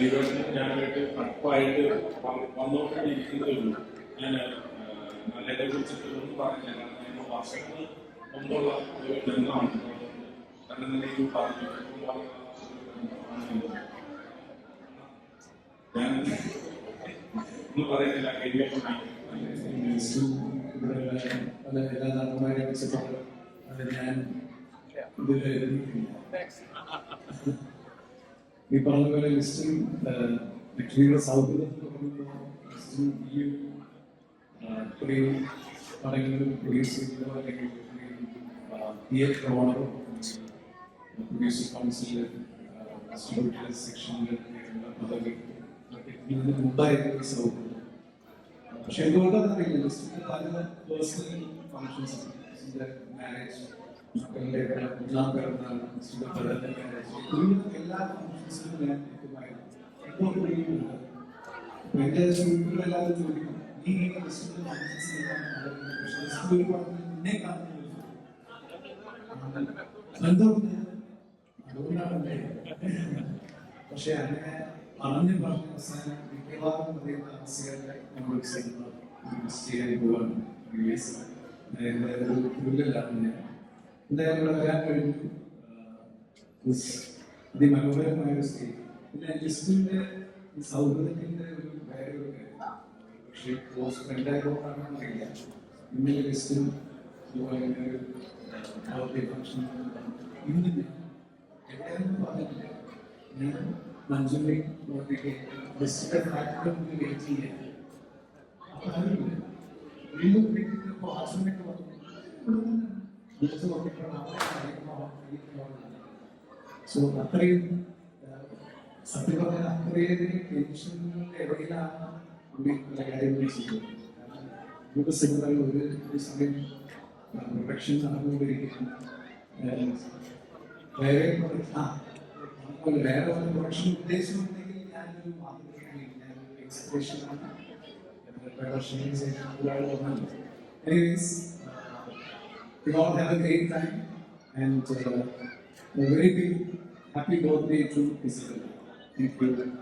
ദിവേഷനും ഞാനായിട്ട് അടുപ്പായിട്ട് വന്നുകൊണ്ടിരിക്കുന്നതേ ഉള്ളൂ ഞാൻ നല്ലതിനെ കുറിച്ചിട്ടൊന്നും പറഞ്ഞില്ല കാരണം ഞങ്ങൾ വർഷങ്ങൾ മുമ്പുള്ള ഒരു ബന്ധമാണ് നല്ല നിലയിൽ പറഞ്ഞു ഞാൻ ഒന്നും പറയുന്നില്ല ഇവിടെയുള്ള പല എല്ലാ നടന്മാരെ വെച്ചിട്ടുണ്ട് അത് ഞാൻ എഴുതിയിട്ടില്ല. ഈ പറഞ്ഞ പോലെ ലിസ്റ്റും ലക്ഷ്മിയുടെ സൗഹൃദം ഈ ഒരു ആ, ഇത്രയും പടങ്ങളും പ്രൊഡ്യൂസ് അല്ലെങ്കിൽ തിയേറ്റർ ഓണറോ പ്രൊഡ്യൂസർ കൗൺസിലിൽ സെക്ഷനിൽ പദവി ഇതിന് മുമ്പായിരുന്നു സൗഹൃദം. പക്ഷെ എന്തുകൊണ്ടാണെന്നറിയില്ല ലിസ്റ്റിന്റെ പല പേഴ്സണൽ ഫങ്ഷൻസ് മാരേജ് മക്കളുടെ ഒന്നാം പിറന്നാൾ എല്ലാ ഫങ്ഷൻസിലും ഞാൻ എന്തുകൊണ്ട് അറിയുന്നില്ല അപ്പൊ എന്റെ സുഹൃത്തുക്കളെല്ലാവരും ചോദിക്കും നീ ഇങ്ങനെ പക്ഷെ എന്നെ കാണുന്നില്ല എന്തുകൊണ്ട് അതുകൊണ്ടാണ് പക്ഷെ അങ്ങനെ പറഞ്ഞു പറഞ്ഞ അവസാനം മിക്കവാറും പറയുന്ന അവസ്ഥകളെ നമ്മൾ ചെയ്യാൻ പോവാണ് ഒരു ത്രില്ലിലാണ് ഞാൻ എന്തായാലും ഇവിടെ വരാൻ കഴിഞ്ഞു അതിമനോഹരമായ ഒരു സ്റ്റേജ് പിന്നെ ലിസ്റ്റിന്റെ സൗഹൃദത്തിന്റെ ഒരു കാര്യം പക്ഷേ ക്ലോസ് ഫ്രണ്ടായതുകൊണ്ടാണോ അറിയില്ല ഇന്നലെ ലിസ്റ്റും ഇങ്ങനെ ഒരു ബർത്ത്ഡേ ഫംഗ്ഷൻ ഇന്ന് എവിടെയൊന്നും പറഞ്ഞിട്ടില്ല. ഞാൻ മഞ്ജുരി നോക്കിയിട്ട് ലിസ്റ്റിന്റെ മുന്നിൽ വെയിറ്റ് ചെയ്യാൻ അപ്പൊ അറിയില്ല വീണ്ടും വീട്ടിൽ ആശ്രമൊക്കെ വന്നു. സോ അത്രയും സത്യം പറഞ്ഞാൽ അത്രയധികം ടെൻഷനുകളുടെ ഇടയിലാണ് പുള്ളി പല കാര്യങ്ങളും ചെയ്യുന്നത് നമുക്ക് സിനിമകൾ ഒരു ഒരു സമയം പ്രൊഡക്ഷൻ നടന്നുകൊണ്ടിരിക്കുകയാണ്. വേറെ വേറെ ഒരു പ്രൊഡക്ഷൻ ഉദ്ദേശമുണ്ടെങ്കിൽ ഞാനൊരു മാതൃകയാണ് ഞാനൊരു എക്സ്പ്രഷനാണ് Anyways, uh, we all have a great time and uh, a very big happy birthday to Isabella. Thank you.